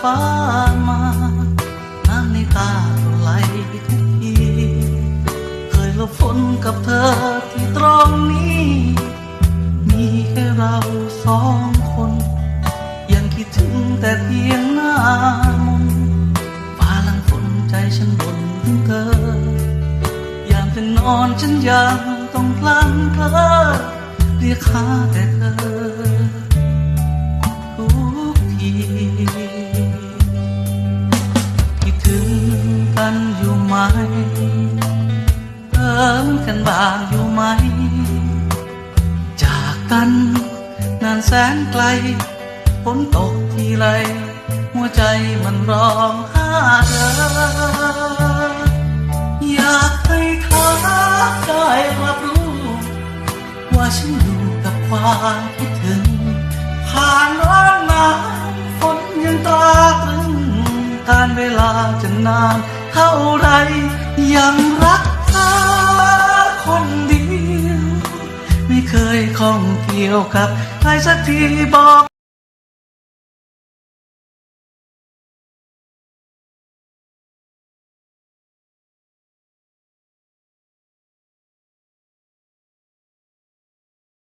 ฟ้ามาน้ำในตาไหลทุกที เคยหลบฝนกับเธอที่ตรงนี้ มีแค่เราสองคน ยังคิดถึงแต่เพียงหน้ามนฟ้าลังฝนใจฉันบ่นถึงเธอยามจะนอนฉันยังต้องพลังเพลอเรียกหาแต่เธอ กันบ้างอยู่ไหม จากกันนานแสนไกลฝนตกทีไร หัวใจมันร้องหาเธออยากให้เธอได้รับรู้ ว่าฉันอยู่กับความคิดถึง ผ่านร้อนหนาวฝนยังตาตรึงการเวลาจะนานเท่าไรยังรักเธอ เดียคยข้องเกี่ยวกับใครสักทีบอก